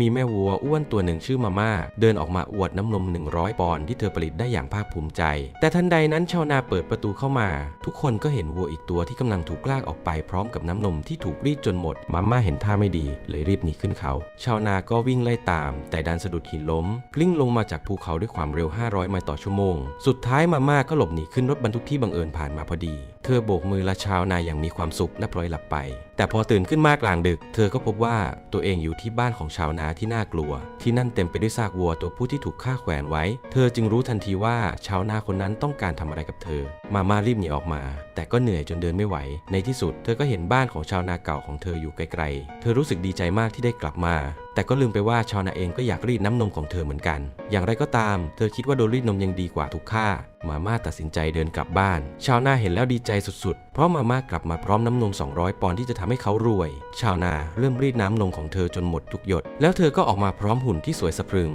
มีแม่วัวอ้วนตัวหนึ่งชื่อมาม่า เดินออกมาอวดน้ำนม 100 ปอนด์ที่เธอผลิตได้อย่างภาคภูมิใจ แต่ทันใดนั้นชาวนาเปิดประตูเข้ามา ทุกคนก็เห็นวัวอีกตัวที่กำลังถูกลากออกไปพร้อมกับน้ำนมที่ถูกรีดจนหมด มาม่าเห็นท่าไม่ดี เลยรีบหนีขึ้นเขา ชาวนาก็วิ่งไล่ตาม แต่ดันสะดุดหินล้ม กลิ้งลงมาจากภูเขาด้วยความเร็ว 500 ไมล์ต่อชั่วโมง สุดท้ายมาม่าก็หลบหนีขึ้นรถบรรทุกที่บังเอิญผ่านมาพอดี เธอโบกมือละชาวนาอย่างมีความสุขและพลอยหลับไป แต่พอตื่นขึ้นมากลางดึก เธอก็พบว่าตัวเองอยู่ที่บ้านของชาวนาที่น่ากลัว ที่นั่นเต็มไปด้วยซากวัวตัวผู้ที่ถูกฆ่าแขวนไว้ เธอจึงรู้ทันทีว่าชาวนาคนนั้นต้องการทำอะไรกับเธอ มาม่ารีบหนีออกมา แต่ก็เหนื่อยจนเดินไม่ไหว ในที่สุดเธอก็เห็นบ้านของชาวนาเก่าของเธออยู่ไกลๆ เธอรู้สึกดีใจมากที่ได้กลับมา แต่ก็ลืมไปว่าชาวนาเองก็อยากรีดน้ำนมของเธอเหมือนกัน อย่างไรก็ตาม เธอคิดว่าโดนรีดนมยังดีกว่าถูกฆ่า มาม่าตัดสินใจเดินกลับบ้าน ชาวนาเห็นแล้วดีใจสุดๆ เพราะมาม่ากลับมาพร้อมน้ำนม 200 ปอนด์ที่จะทำให้เขารวย ชาวนาเริ่มรีดน้ำนมของเธอจนหมดทุกหยด แล้วเธอก็ออกมาพร้อมหุ่นที่สวยสะพรึง